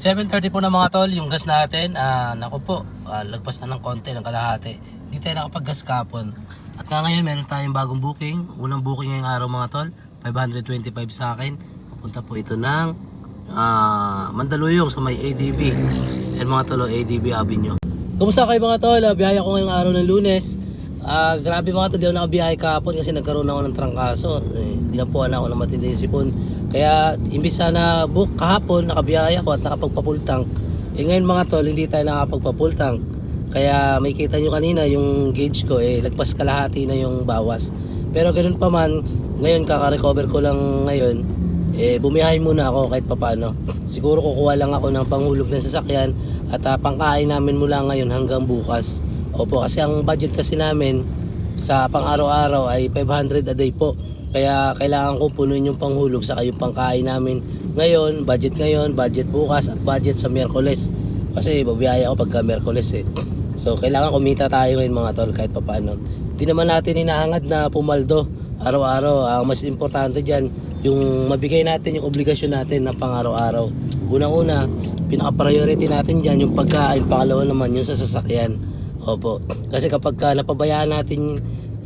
7.30 po na mga tol, yung gas natin, ah, naku po, ah, lagpas na ng konti, ng kalahati. Hindi tayo nakapag-gas kapon. At nga ngayon, meron tayong bagong booking. Unang booking ngayong araw mga tol, 525 sa akin. Papunta po ito ng ah, Mandaluyong sa may ADB. Yan mga tol, oh, ADB Avenue. Kumusta kayo mga tol? Biyaya ko ngayong araw ng lunes. Ah, grabe mga tol, di ako nakabiyahe kahapon kasi nagkaroon ako ng trangkaso. Eh, dinapuan ako ng matinding sipon. Kaya imbis sana book kahapon, nakabiyahe ako at nakapagpapultang. Eh ngayon mga tol, hindi tayo nakapagpapultang. Kaya may kita nyo kanina yung gauge ko eh, lagpas kalahati na yung bawas. Pero ganun pa man, ngayon kaka-recover ko lang ngayon, eh bumiyahe muna ako kahit papano. Siguro kukuha lang ako ng panghulog ng sasakyan at ah, pangkain namin mula ngayon hanggang bukas. Opo, kasi ang budget kasi namin sa pang araw-araw ay 500 a day po. Kaya kailangan kong punuin yung panghulog sa yung pangkain namin. Ngayon, budget ngayon, budget bukas at budget sa Miyerkules. Kasi babiyaya ako pagka Miyerkules eh. So kailangan kumita tayo ngayon mga tol kahit papaano. Hindi naman natin inaangad na pumaldo araw-araw. Ang mas importante dyan, yung mabigay natin yung obligasyon natin na pang araw-araw. Unang-una, pinaka-priority natin dyan yung pagkain. Pangalawa naman yung sa sasakyan. Opo. Kasi kapag ka napabayaan natin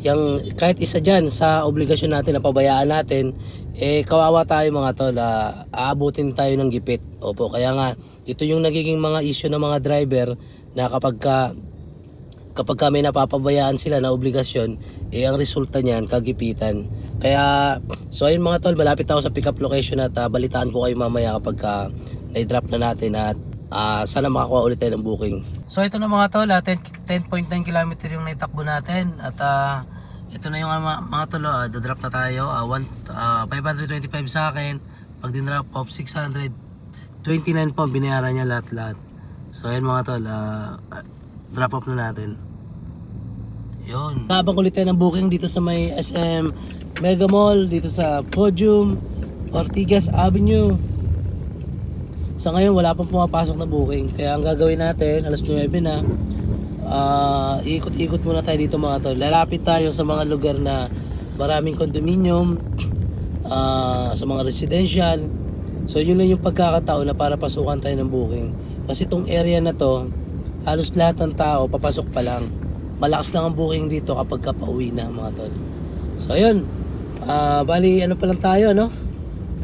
yung kahit isa dyan sa obligasyon natin na pabayaan natin, eh kawawa tayo mga tol, ah, aabutin tayo ng gipit. Opo, kaya nga ito yung nagiging mga issue ng mga driver na kapag ka kapag kami napapabayaan sila na obligasyon, eh ang resulta niyan kagipitan. Kaya so ayun mga tol, malapit ako sa pick-up location at ah, balitaan ko kayo mamaya kapag ka na-drop na natin at ah, sana makakuha ulit tayo ng booking. So ito na mga tol, ah, 10 10.9 km yung naitakbo natin at ah, ito na yung ah, mga, mga tol, ah, drop na tayo. Ah, one, ah, 525 sa akin, pag din-drop off 600 29 po ang binayaran niya lahat-lahat. So ayun mga tol, ah, drop off na natin. Yun. Habang ulit tayo ng booking dito sa may SM Mega Mall, dito sa Podium, Ortigas Avenue. Sa ngayon, wala pang pumapasok na booking. Kaya ang gagawin natin, alas 9 na, ah, ikot-ikot muna tayo dito mga tol. Lalapit tayo sa mga lugar na maraming condominium, ah, sa mga residential. So yun lang yung pagkakataon na para pasukan tayo ng booking. Kasi itong area na to, halos lahat ng tao papasok pa lang. Malakas lang ang booking dito kapag ka pauwi na mga tol. So ayun, Ah, bali ano pa lang tayo no?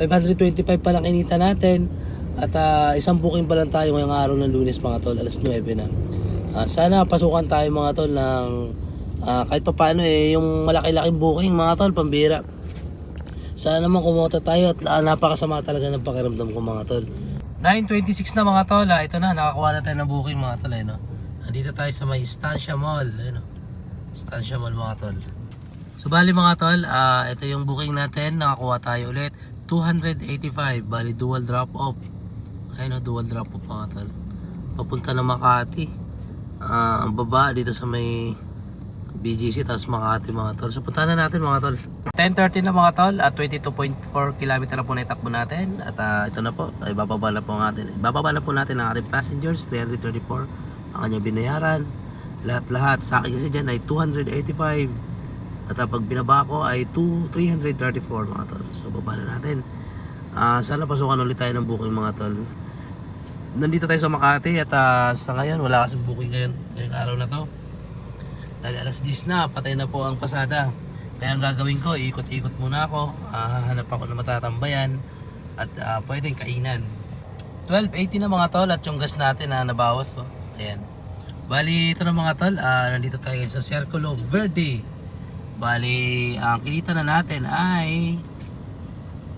525 pa lang kinita natin. At ah, isang booking pa lang tayo ngayong araw ng lunes mga tol, alas 9 na. Ah, sana pasukan tayo mga tol ng ah, kahit pa paano eh, yung malaki-laking booking mga tol, pambira. Sana naman kumota tayo at ah, napakasama talaga ng pakiramdam ko mga tol. 9.26 na mga tol, ah. ito na, nakakuha na tayo ng booking mga tol. Eh, no? Andito tayo sa may Estancia Mall. Ayun, no? Estancia Mall mga tol. So bali mga tol, ah, ito yung booking natin, nakakuha tayo ulit. 285, bali dual drop off. Ayun no, dual drop off mga tol. Papunta na Makati. Ah, ang baba dito sa may BGC tapos Makati mga tol. So punta na natin mga tol. 10.30 na mga tol at 22.4 km na po na itakbo natin at ah, ito na po ay bababa na po natin. Bababa na po natin ang ating passengers 334 ang kanya binayaran. Lahat-lahat sa akin kasi dyan ay 285 at ah, pag binaba ko ay 2, 334 mga tol. So baba na natin. Ah, sana pasukan ulit tayo ng booking mga tol. Nandito tayo sa Makati at ah, sa ngayon wala kasing booking ngayon ngayong araw na to. Dahil alas 10 na, patay na po ang pasada. Kaya ang gagawin ko, ikot-ikot muna ako. Hahanap ako ng matatambayan at ah, pwedeng kainan. 12.80 na mga tol at yung gas natin na nabawas. Oh. Ayan. Bali, ito na mga tol. ah, nandito tayo sa Circulo Verde. Bali, ang kinita na natin ay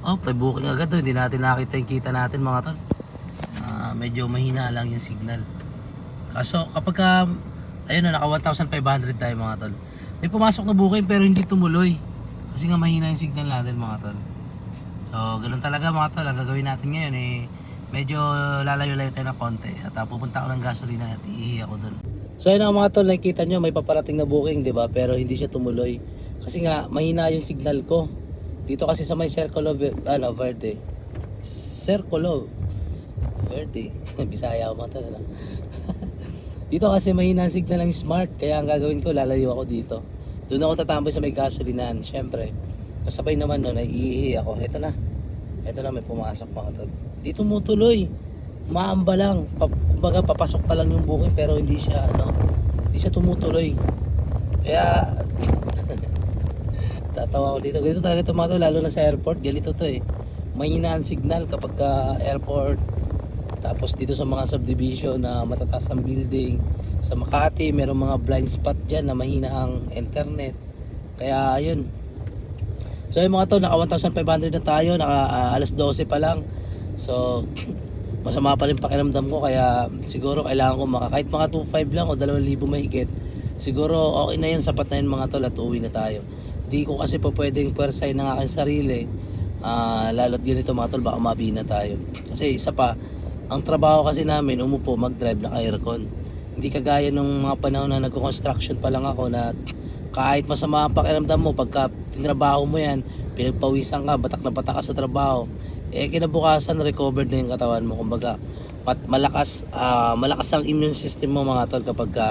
Oh, may booking agad to. Hindi natin nakita yung kita natin mga tol. Ah, medyo mahina lang yung signal. Kaso kapag ka, ayun na, naka 1,500 tayo mga tol. May pumasok na booking pero hindi tumuloy. Kasi nga mahina yung signal natin mga tol. So, ganun talaga mga tol. Ang gagawin natin ngayon eh, medyo lalayo-layo tayo ng konti. At ah, pupunta ako ng gasolina at iihi ako dun. So ayun mga tol, nakikita nyo may paparating na booking, di ba? Pero hindi siya tumuloy. Kasi nga, mahina yung signal ko. Dito kasi sa may Circle of, ano, Verde. Circle of Verde. Bisaya ako mga tol, ano? dito kasi mahina ang signal ng smart. Kaya ang gagawin ko, lalayo ako dito. Doon ako tatambay sa may gasolinahan, syempre. Kasabay naman doon, ay iihi ako. Ito na. Ito na, may pumasok mga tol. Dito mo tuloy. maamba lang. Kumbaga papasok pa lang yung booking pero hindi siya ano, hindi siya tumutuloy. Kaya tatawa ko dito. Ganito talaga ito mga to, lalo na sa airport. Ganito to eh. May hinaan signal kapag ka airport. Tapos dito sa mga subdivision na matataas ang building. Sa Makati, merong mga blind spot dyan na mahina ang internet. Kaya ayun. So yung mga to, naka 1,500 na tayo. Naka ah, alas 12 pa lang. So masama pa rin pakiramdam ko kaya siguro kailangan ko maka kahit mga 2.5 lang o 2,000 mahigit siguro okay na yun sapat na yun mga tol at uwi na tayo hindi ko kasi po pwedeng pwersahin ng aking sarili. Ah lalo't ganito mga tol baka mabina tayo. Kasi isa pa ang trabaho kasi namin umupo mag drive na aircon. Hindi kagaya nung mga panahon na nagko-construction pa lang ako na kahit masama ang pakiramdam mo pagka tinrabaho mo yan pinagpawisan ka batak na batak ka sa trabaho eh kinabukasan recovered na yung katawan mo. Kumbaga mat- malakas ah, malakas ang immune system mo mga tol kapag ka,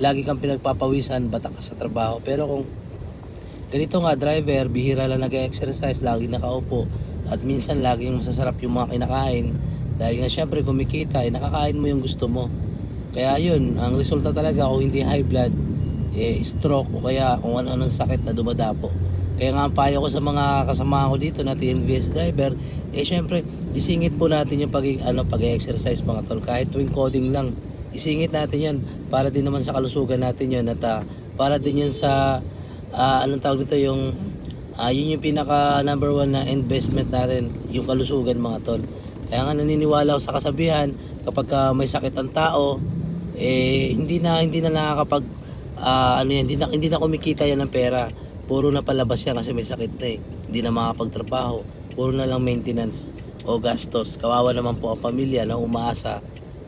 lagi kang pinagpapawisan batak ka sa trabaho. Pero kung ganito nga driver bihira lang nag-exercise lagi nakaupo. At minsan laging masasarap yung mga kinakain. Dahil nga syempre kumikita eh, nakakain mo yung gusto mo. Kaya yun ang resulta talaga kung hindi high blood eh, stroke o kaya kung ano-anong sakit na dumadapo. Kaya nga ang payo ko sa mga kasama ko dito na TNVS driver, eh syempre, isingit po natin yung pag, ano, pag-exercise mga tol. Kahit tuwing coding lang, isingit natin yan para din naman sa kalusugan natin yun at ah, para din yun sa, ah, anong tawag dito, yung, ah, yun yung pinaka number one na investment natin, yung kalusugan mga tol. Kaya nga naniniwala ako sa kasabihan, kapag ah, may sakit ang tao, eh hindi na hindi na nakakapag ah, ano yan, hindi na, hindi na kumikita yan ng pera puro na palabas yan kasi may sakit na eh. Hindi na makapagtrabaho. Puro na lang maintenance o gastos. Kawawa naman po ang pamilya na umaasa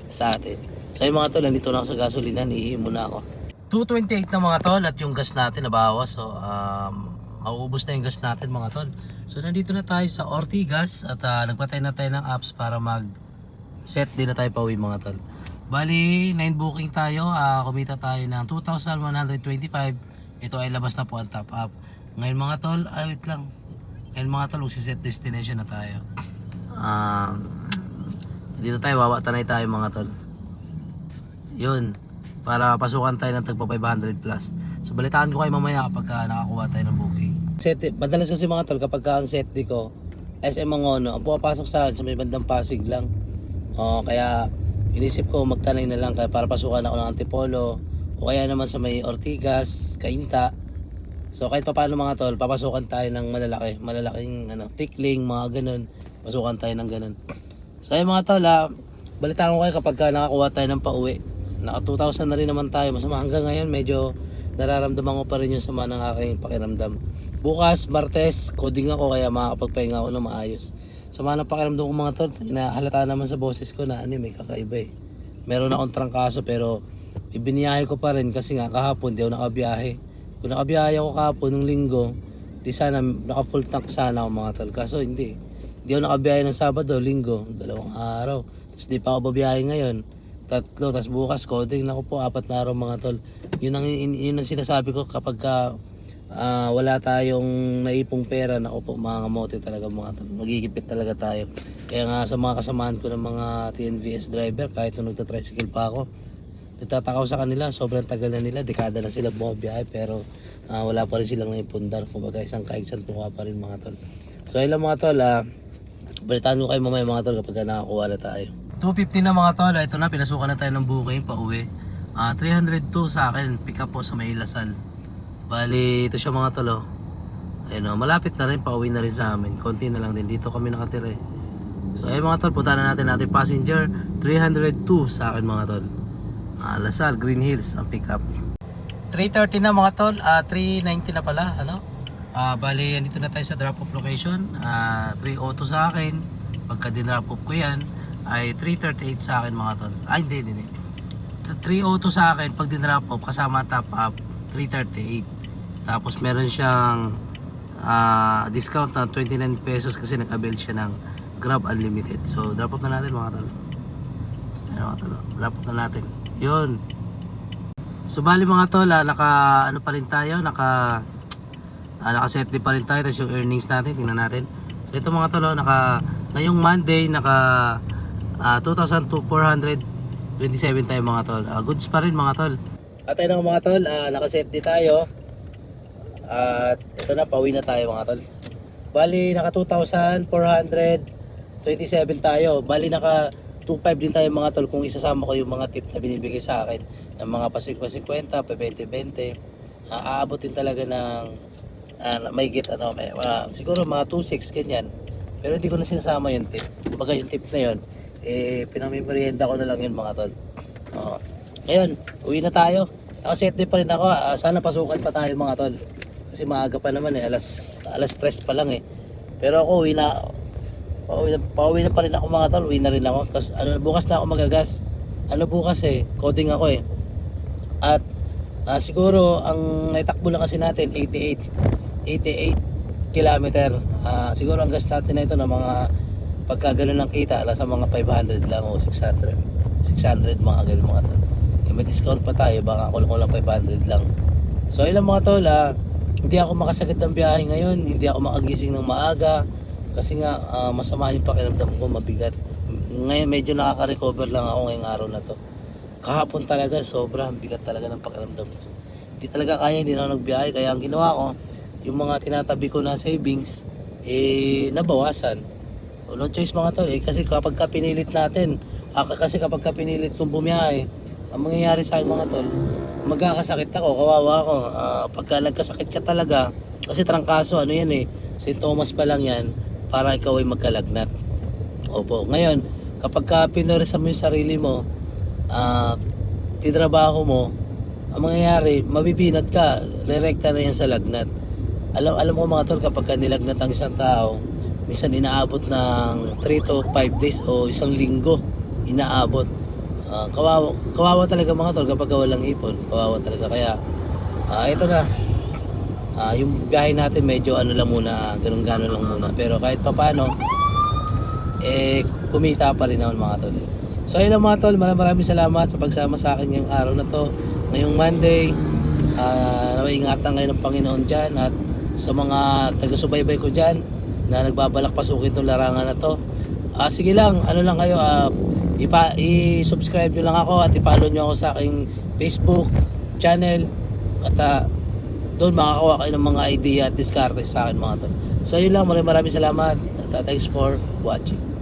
sa atin. So yung mga tol, nandito na ako sa gasolinan, ihi muna ako. 228 na mga tol at yung gas natin nabawas. So um, mauubos na yung gas natin mga tol. So nandito na tayo sa Ortigas at ah, nagpatay na tayo ng apps para mag set din na tayo pauwi mga tol. Bali, 9 booking tayo. ah kumita tayo ng 2,125. Ito ay labas na po ang top up. Ngayon mga tol, ay wait lang. Ngayon mga tol, magsiset destination na tayo. Um, dito tayo, wawa tayo mga tol. Yun. Para pasukan tayo ng tagpa 500 plus. So balitaan ko kayo mamaya kapag ka nakakuha tayo ng booking. Set, madalas kasi mga tol, kapag ka ang set di ko, SM Mangono, ang pumapasok sa akin sa may bandang Pasig lang. Oh, kaya inisip ko magtanay na lang kaya para pasukan ako ng Antipolo o kaya naman sa may Ortigas, Kainta. So kahit pa paano mga tol, papasukan tayo ng malalaki, malalaking ano, tikling, mga ganun. Pasukan tayo ng ganun. So ayun mga tol, ah, balitaan ko kayo kapag ka nakakuha tayo ng pauwi. Naka 2,000 na rin naman tayo. Masama hanggang ngayon medyo nararamdaman ko pa rin yung sama ng aking pakiramdam. Bukas, Martes, coding ako kaya makakapagpahinga ako ng maayos. Sama ng pakiramdam ko mga tol, nahalata naman sa boses ko na ano, may kakaiba eh. Meron akong trangkaso pero ibiniyahe ko pa rin kasi nga kahapon di ako nakabiyahe. Kung nakabiyahe ako kahapon nung linggo, di sana naka full tank sana ako mga tol. Kaso hindi. Di ako nakabiyahe ng Sabado, Linggo, dalawang araw. Tapos di pa ako babiyahe ngayon. Tatlo, tapos bukas coding na po, apat na araw mga tol. Yun ang, yun ang sinasabi ko kapag ka, ah, wala tayong naipong pera, na po, mga kamote talaga mga tol. Magigipit talaga tayo. Kaya nga sa mga kasamahan ko ng mga TNVS driver, kahit nung nagta-tricycle pa ako, nagtatakaw sa kanila, sobrang tagal na nila, dekada na sila bumabiyahe, pero ah, wala pa rin silang naipundar. Kumbaga isang kaigsan tuka pa rin mga tol. So ayun mga tol, ah, balitaan ko kayo mamaya mga tol kapag nakakuha na tayo. 250 na mga tol, ito na, pinasukan na tayo ng booking pa uwi. Ah, 302 sa akin, pick up po sa may Lasal. Bali, ito siya mga tol, oh. Ayun, oh, malapit na rin, pauwi na rin sa amin. Konti na lang din, dito kami nakatira eh. So ayun mga tol, punta na natin natin passenger, 302 sa akin mga tol. Ah, Lasal, Green Hills ang pick up. 330 na mga tol, ah 390 na pala, ano? Ah, bali, dito na tayo sa drop off location. Ah, 302 sa akin. Pagka din-drop off ko 'yan, ay 338 sa akin mga tol. Ay, hindi, hindi. hindi. 302 sa akin pag din-drop off kasama top up 338. Tapos meron siyang ah, discount na 29 pesos kasi nag-avail siya ng Grab Unlimited. So, drop off na natin mga tol. Ayan mga tol. Drop off na natin. Yun. So bali mga tol, ah, naka ano pa rin tayo, naka ah, naka set pa rin tayo tapos yung earnings natin, tingnan natin. So ito mga tol, oh, naka ngayong Monday naka Ah, 2,427 tayo mga tol. Ah, goods pa rin mga tol. At ayun mga tol, ah, nakaset di tayo. At ito na, pauwi na tayo mga tol. Bali, naka 2,427 tayo. Bali, naka 2.5 din tayo mga tol kung isasama ko yung mga tip na binibigay sa akin ng mga pa 50-50, pa 20-20. Ah, aabot din talaga ng ah, may get ano, may, ah, siguro mga 2.6 ganyan. Pero hindi ko na sinasama yung tip. Kumbaga yung tip na yun, eh, pinamimerienda ko na lang yun mga tol. Oo. Ngayon, uwi na tayo. Nakaset din pa rin ako. Ah, sana pasukan pa tayo mga tol. Kasi maaga pa naman eh. Alas, alas 3 pa lang eh. Pero ako uwi na. Pauwi na, pauwi na pa rin ako mga tol. Uwi na rin ako. Tapos ano, bukas na ako magagas. Ano bukas eh. Coding ako eh. At ah, siguro ang naitakbo lang kasi natin 88 88 kilometer. Ah, siguro ang gas natin na ito ng mga pagka ganun ang kita, alas sa mga 500 lang o 600. 600 mga ganun mga tol. Eh, may discount pa tayo, baka kulang-kulang 500 lang. So ilang mga tol, ah, hindi ako makasagad ng biyahe ngayon, hindi ako makagising ng maaga kasi nga ah, masama yung pakiramdam ko, mabigat. Ngayon medyo nakaka-recover lang ako ngayong araw na to. Kahapon talaga, sobrang bigat talaga ng pakiramdam ko. Hindi talaga kaya, hindi na ako nagbiyahe. Kaya ang ginawa ko, yung mga tinatabi ko na savings, eh, nabawasan. O, No choice mga tol, eh, kasi kapag ka pinilit natin, ah, kasi kapag ka pinilit kong bumiyahe, ang mangyayari sa akin mga tol, magkakasakit ako, kawawa ako. Ah, pagka nagkasakit ka talaga, kasi trangkaso, ano yan eh, sintomas pa lang yan, para ikaw ay magkalagnat. Opo, ngayon, kapag ka pinurisa mo yung sarili mo, ah, titrabaho mo, ang mangyayari, mabibinat ka, rerekta na yan sa lagnat. Alam, alam ko mga tol, kapag ka nilagnat ang isang tao, minsan inaabot ng 3 to 5 days o isang linggo, inaabot. Ah, kawawa, kawawa talaga mga tol kapag ka walang ipon. Kawawa talaga. Kaya, ah, ito na. Ah, yung biyahe natin medyo ano lang muna, ganun-ganun lang muna. Pero kahit pa paano, eh, kumita pa rin naman mga tol. So ayun lang mga tol, maraming maraming salamat sa pagsama sa akin ngayong araw na to. Ngayong Monday, uh, naway ingatan kayo ng Panginoon dyan at sa mga taga-subaybay ko dyan na nagbabalak pasukin itong larangan na to. Ah, sige lang, ano lang kayo, ah, ipa, i-subscribe nyo lang ako at i-follow nyo ako sa aking Facebook channel at ah, doon makakawa kayo ng mga idea at diskarte sa akin mga tol. So yun lang, maraming maraming salamat at ah, thanks for watching.